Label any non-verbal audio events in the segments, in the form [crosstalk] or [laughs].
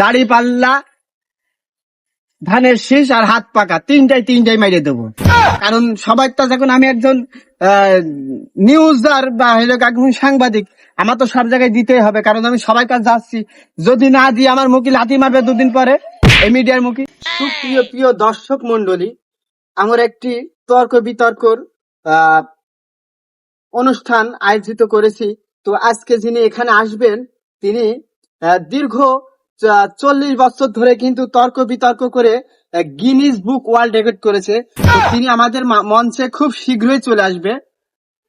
দাড়ি পাল্লা, ধানের শীষ আর হাত পাকা। তিনটাই তিনটাই মাইরে দেবো। কারণ সবাই তো যখন আমি একজন নিউজার বা হলো একজন সাংবাদিক, আমার তো সব জায়গায় দিতেই হবে। কারণ আমি সবাই কাছে যাচ্ছি। যদি না দিই, আমার মুখি লাথি মারবে দুদিন পরে। এই মিডিয়ার মুখী সুপ্রিয়, প্রিয় দর্শক মন্ডলী আমার একটি তর্ক বিতর্কর অনুষ্ঠান আয়োজিত করেছি। তো আজকে যিনি এখানে আসবেন, তিনি দীর্ঘ চল্লিশ বছর ধরে কিন্তু তর্ক বিতর্ক করে গিনিস বুক ওয়ার্ল্ড রেকর্ড করেছে। তিনি আমাদের মঞ্চে খুব শীঘ্রই চলে আসবে।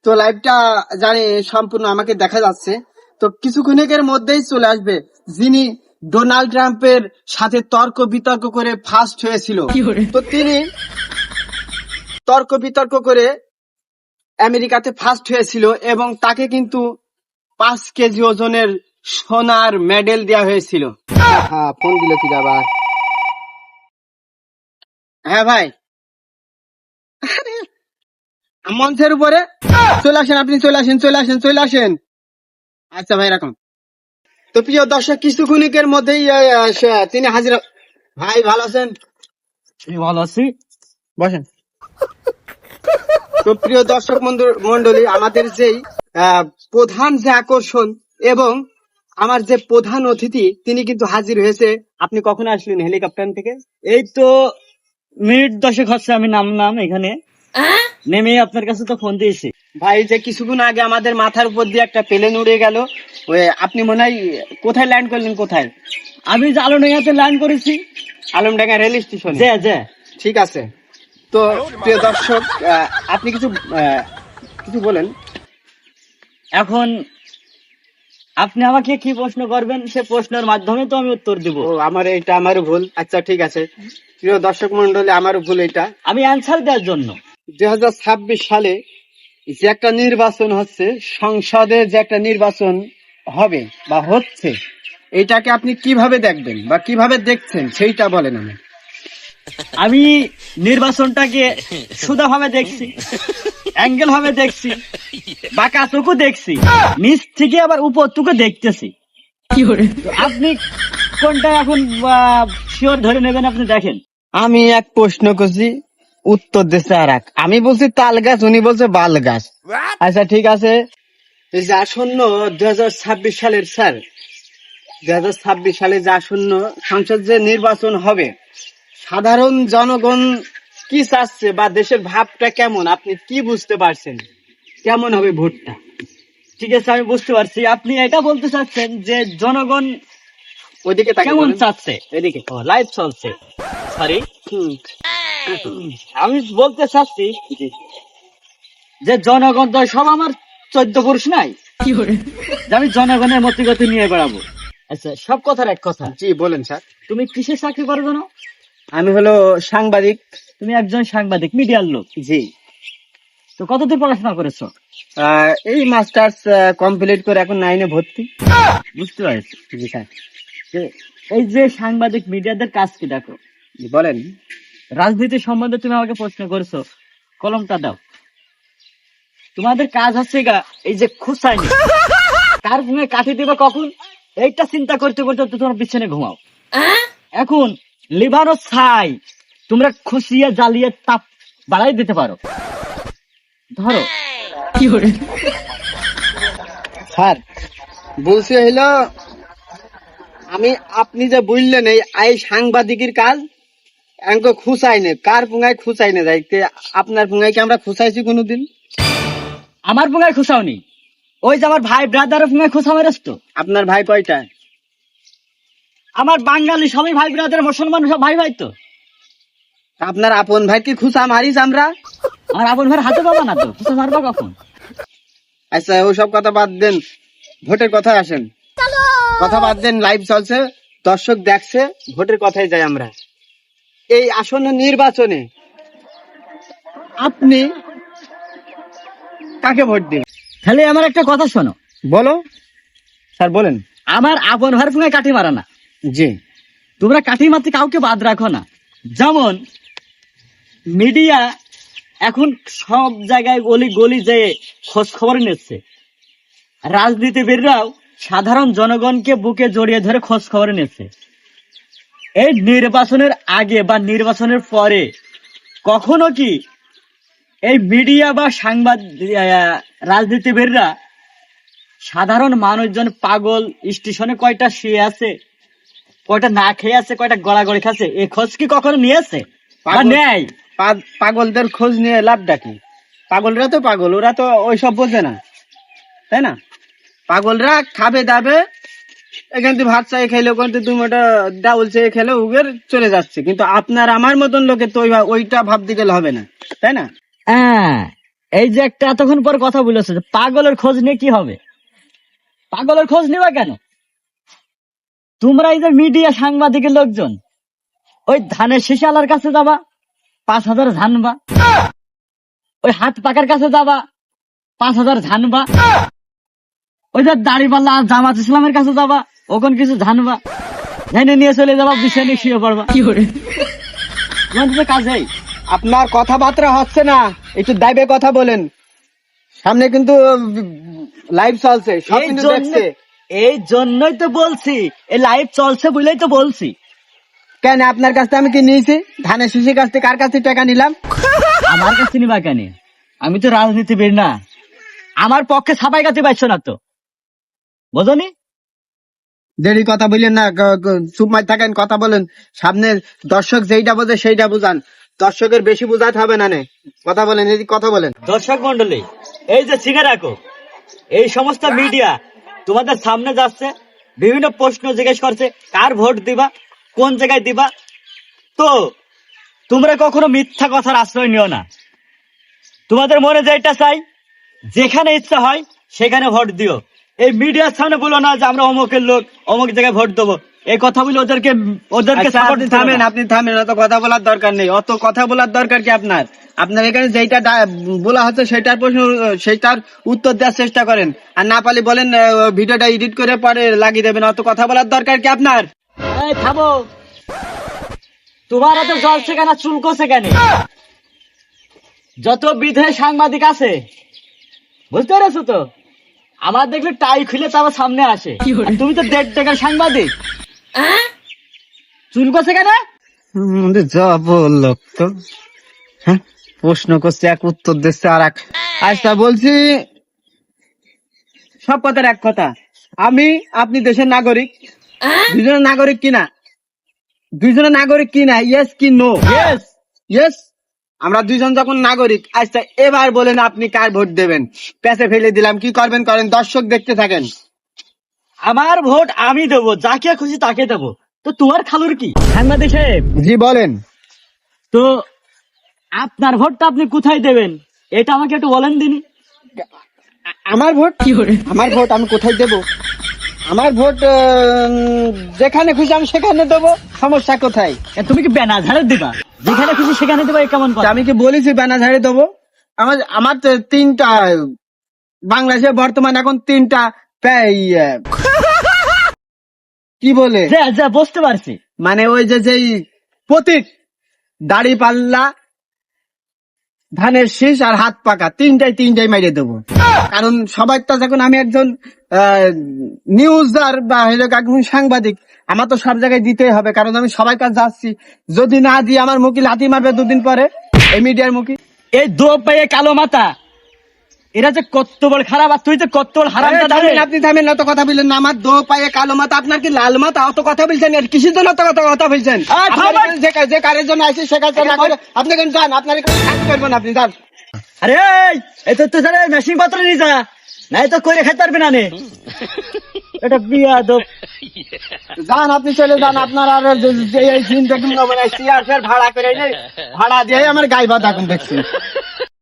তো লাইভটা জানি সম্পূর্ণ আমাকে দেখা যাচ্ছে। তো কিছুক্ষণের মধ্যেই চলে আসবে। যিনি ডোনাল্ড ট্রাম্পের সাথে তর্ক বিতর্ক করে ফার্স্ট হয়েছিল। তো তিনি তর্ক বিতর্ক করে আমেরিকাতে ফার্স্ট হয়েছিল এবং তাকে কিন্তু পাঁচ কেজি ওজনের সোনার মেডেল দেওয়া হয়েছিল। হ্যাঁ ফোন দিল কি আবার হ্যাঁ ভাই। মঞ্চের উপরে। চলে আসেন আপনি চলে আসেন চলে আসেন চলে আসেন। আচ্ছা ভাই রাখুন। তো প্রিয় দর্শক কিছু কিছুক্ষণিকের মধ্যেই তিনি হাজির ভাই ভালো আছেন? ভালো আছি। বসেন। তো প্রিয় দর্শক মন্ড- মন্ডলী আমাদের যেই আহ, প্রধান যে আকর্ষণ এবং আমার যে প্রধান অতিথি তিনি কিন্তু হাজির হয়েছে। আপনি কখন আসলেন হেলিকপ্টার থেকে? এই তো মিনিট দশেক হচ্ছে আমি নামলাম এখানে। নেমে আপনার কাছে তো ফোন দিয়েছি। ভাই যে কিছুক্ষণ আগে আমাদের মাথার উপর দিয়ে একটা প্লেন উড়ে গেল। আপনি মনে হয় কোথায় ল্যান্ড করলেন কোথায়? আমি জালনাইয়াতে লাইন করেছি। Alamdanga rail station? যে যে ঠিক আছে। তো প্রিয় দর্শক আহ, আপনি কিছু আহ, কিছু বলেন। এখন আপনি আমাকে কি প্রশ্ন করবেন সে প্রশ্নের মাধ্যমে তো আমি উত্তর দিব। ও আমার এটা আমারও ভুল। আচ্ছা ঠিক আছে। প্রিয় দর্শক মন্ডলী আমারও ভুল এটা আমি অ্যান্সার দেওয়ার জন্য। দুই হাজার ছাব্বিশ সালে যে একটা নির্বাচন হচ্ছে সংসদে যে একটা নির্বাচন হবে বা হচ্ছে এটাকে আপনি কীভাবে দেখবেন বা কীভাবে দেখছেন সেইটা বলেন আমি আমি নির্বাচনটাকে সুদা ভাবে দেখছি। অ্যাঙ্গেল ভাবে দেখছি। [laughs] বাঁকা চোখও দেখছি। নিচ থেকে আবার উপর টুকু দেখতেছি। আপনি কোনটা এখন শিওর ধরে নেবেন আপনি দেখেন। আমি এক প্রশ্ন করছি উত্তর দিচ্ছে আর এক। আমি বলছি তাল গাছ উনি বলছে বাল গাছ। আচ্ছা ঠিক আছে। এই যে আসন্ন দুই হাজার ছাব্বিশ সালের স্যার দুই হাজার ছাব্বিশ সালে যে আসন্ন সংসদ যে নির্বাচন হবে সাধারণ জনগণ কি চাচ্ছে বা দেশের ভাবটা কেমন? আপনি কি বুঝতে পারছেন? কেমন হবে ভোটটা? ঠিক আছে আমি বুঝতে পারছি। আপনি এটা বলতে চাচ্ছেন যে জনগণ ওইদিকে কেমন চাচ্ছে? এদিকে। ও লাইভ চলছে। সরি আমি বলতে চাচ্ছি যে জনগণ তো সব আমার চোদ্দ পুরুষ নাই। আমি জনগণের মতিগতি নিয়ে বেড়াবো। আচ্ছা সব কথার এক কথা। জি বলেন স্যার। তুমি কিসের চাকরি করবে না আমি হলো সাংবাদিক। তুমি একজন সাংবাদিক মিডিয়ার লোক। জি। তো কতদূর পড়াশোনা করেছ? এই মাস্টার্স কমপ্লিট করে এখন নাইনে ভর্তি। বুঝতে পারছি। জি স্যার। এই যে সাংবাদিক মিডিয়াদের কাজ কি দেখো? বলেন। রাজনীতি সম্বন্ধে তুমি আমাকে প্রশ্ন করেছ। কলমটা দাও। তোমাদের কাজ হচ্ছে গা এই যে খুসাইনি কার ঘুমে কাটি দিবে কখন? এইটা চিন্তা করতে করতে তোমার বিছানে ঘুমাও। এখন লিভারও ছাই। তোমরা খুশিয়ে জ্বালিয়ে তাপ বাড়াই দিতে পারো। ধরো। স্যার বলছি হইল আমি আপনি যে বললেন এই আই সাংবাদিকের কাজ এঙ্ক খুচাই নে কার পুঙ্গায় খুচাই নে যাইতে আপনার পুঙ্গায় কি আমরা খুচাইছি কোনোদিন? আমার পুঙ্গায় খুশাওনি ওই যে আমার ভাই ব্রাদার পুঙ্গায় মেরেছ তো। আপনার ভাই কয়টা আমার বাঙালি সবাই ভাই ব্রাদার মুসলমান সব ভাই ভাই তো। আপনার আপন ভাই কি খুচা মারিস আমরা। আমার আপন ভাই হাতে পাবা না তো খুশা মারবা কখন? আচ্ছা ওসব কথা বাদ দেন ভোটের কথা আসেন। কথা বাদ দেন লাইভ চলছে দর্শক দেখছে ভোটের কথাই যাই আমরা। এই আসন্ন নির্বাচনে আপনি কাকে ভোট দিবেন? তাহলে আমার একটা কথা শোনো। বলো। স্যার বলেন। আমার আপন ভাইয়ের পুঙ্গায় কাঠি মারা না। জি। তোমরা কাঠি মারতে কাউকে বাদ রাখো না। যেমন মিডিয়া এখন সব জায়গায় গলি গলি যে খোঁজ খবর নিচ্ছে। রাজনীতিবিদরাও সাধারণ জনগণকে বুকে জড়িয়ে ধরে খোঁজ খবর নিচ্ছে। এই নির্বাচনের আগে বা নির্বাচনের পরে কখনো কি এই মিডিয়া বা সাংবাদিক রাজনীতিবিদরা সাধারণ মানুষজন পাগল স্টেশনে কয়টা শুয়ে আছে কয়টা না খেয়ে আছে কয়টা গড়াগড়ি খাচ্ছে এ খোঁজ কি কখনো নিয়েছে বা নেয় পাগলদের খোঁজ নিয়ে লাভটা কি? পাগলরা তো পাগল ওরা তো ওইসব বোঝে না। তাই না? পাগলরা খাবে দাবে এখান থেকে ভাত চাই খেলে ওখান থেকে দুই মোটা ডাউল চেয়ে খেলে উগের চলে যাচ্ছে। কিন্তু আপনার আমার মতন লোকের তো ওইটা ভাবতে গেলে হবে না। তাই না? হ্যাঁ এই যে একটা এতক্ষণ পর কথা বলেছে যে পাগলের খোঁজ নিয়ে কি হবে? পাগলের খোঁজ নিবা কেন? তোমরা এই যে মিডিয়া সাংবাদিকের লোকজন ওই ধানের শিশালার কাছে যাবা পাঁচ হাজার ঝানবা। ওই হাত পাকার কাছে যাবা পাঁচ হাজার ঝানবা। ওই যে দাড়িপাল্লা আর জামাত ইসলামের কাছে যাবা ওখানে কিছু ঝানবা। ঝাইনে নিয়ে চলে যাবা বিছানে শুয়ে পড়বা। কি করে? কাজেই আপনার কথাবার্তা হচ্ছে না একটু দাইবে কথা বলেন। সামনে কিন্তু লাইভ চলছে সব কিন্তু দেখছে। এই জন্যই তো বলছি এই লাইভ চলছে বলেই তো বলছি। কেন আপনার কাছ থেকে আমি কি নিয়েছি? ধানের শিশির কাছ থেকে কার কাছ থেকে টাকা নিলাম? আমার কাছে নিবা কেন? আমি তো রাজনীতিবিদ না। আমার পক্ষে ছাপাই কাছে পাইছো না তো। বোঝনি? দেরি কথা বললেন না চুপ মার থাকেন কথা বলেন। সামনে দর্শক যেইটা বোঝে সেইটা বুঝান। দর্শকের বেশি বোঝাতে হবে না নে। কথা বলেন এদিকে কথা বলেন। দর্শক মন্ডলী এই যে শিখে রাখো এই সমস্ত মিডিয়া তোমাদের সামনে যাচ্ছে, বিভিন্ন প্রশ্ন জিজ্ঞেস করছে, কার ভোট দিবা, কোন জায়গায় দিবা। তো, তোমরা কখনো মিথ্যা কথার আশ্রয় নিও না। তোমাদের মনে যেটা চাই, যেখানে ইচ্ছা হয়, সেখানে ভোট দিও। এই মিডিয়ার সামনে বলো না যে আমরা অমুকের লোক, অমুক জায়গায় ভোট দেবো। এই কথা বলে ওদেরকে ওদেরকে আচ্ছা, সাপোর্ট আপনি থামেন আপনি থামেন অত কথা বলার দরকার নেই। অত কথা বলার দরকার কি আপনার? আপনার এখানে যেটা বলা হচ্ছে সেটার প্রশ্ন সেটার উত্তর দেওয়ার চেষ্টা করেন। আর না পারলে বলেন ভিডিওটা এডিট করে পরে লাগিয়ে দেবেন। অত কথা বলার দরকার কি আপনার? এই থামো। তোমার এত জলছে কেন চুলকোছে কেন? যত বিধে সাংবাদিক আছে বুঝতে পেরেছ তো? আমার দেখলে টাই খুলে তো আমার সামনে আসে। তুমি তো দেড় টাকার সাংবাদিক। চুলকোছে কেন? যা বলল তো। হ্যাঁ প্রশ্ন করছে এক উত্তর দিচ্ছে আর এক আচ্ছা বলছি সব কথার এক কথা। আমি আপনি দেশের নাগরিক। দুজনের নাগরিক কিনা দুইজনের নাগরিক কিনা ইয়েস কি নো Yes. ইয়েস আমরা দুইজন যখন নাগরিক আচ্ছা এবার বলেন আপনি কার ভোট দেবেন? পেছে ফেলে দিলাম কি করবেন করেন? দর্শক দেখতে থাকেন। আমার ভোট আমি দেবো যাকে খুশি তাকে দেবো। তো তোমার খালুর কি? সাংবাদিক সাহেব। জি বলেন। তো আপনার ভোটটা আপনি কোথায় দেবেন? এটা আমাকে একটু বলেন দিনি। আমার ভোট? কি করে? আমার ভোট আমি কোথায় দেব? আমার ভোট উম, যেখানে খুশি আমি সেখানে দেবো। সমস্যা কোথায়? এ, তুমি কি ব্যানার ঝাড়ে দিবা? যেখানে খুশি সেখানে দেবা এ কেমন তা কথা? আমি কি বলেছি ব্যানা ঝাড়ে দেবো? আমার আমার তো তিনটা বাংলাদেশে বর্তমান এখন তিনটা প্যা- ইয়ে, কি বলে? যা বুঝতে পারছি। মানে ওই যে যেই প্রতীক দাড়ি পাল্লা ধানের শীষ আর হাত পাকা তিনটাই তিনটাই মেরে দেবো। কারণ সবাই তো যখন আমি একজন নিউজার বা একজন সাংবাদিক আমার তো সব জায়গায় দিতেই হবে কারণ আমি সবাই কাছে যাচ্ছি। যদি না দিই আমার মুখি লাথি মারবে দুদিন পরে এই মিডিয়ার মুখি। এই দো পায়ে কালো মাথা। এরা যে কত বড় খারাপ আর তুই যে কত বড় হারাম থামেন, আপনি থামেন অত কথা বললেন না আমার দো পায়ে কালো মাথা আপনার কি লাল মাথা? অত কথা বলছেন আর কিসের জন্য অত কথা কথা বলছেন? যে কারের জন্য আসি সে কাজ না করে আপনি কেন যান আপনার কাজ করবেন আপনি যান। আরে এই, তো মেশিন পত্র নিয়ে যা নাই তো করে খেতে পারবি না নে। এটা বিয়া দো যান আপনি চলে যান আপনার আর এই চেয়ার ফেয়ার ভাড়া করে ভাড়া দিয়ে আমার গাই বাদ এখন দেখছি।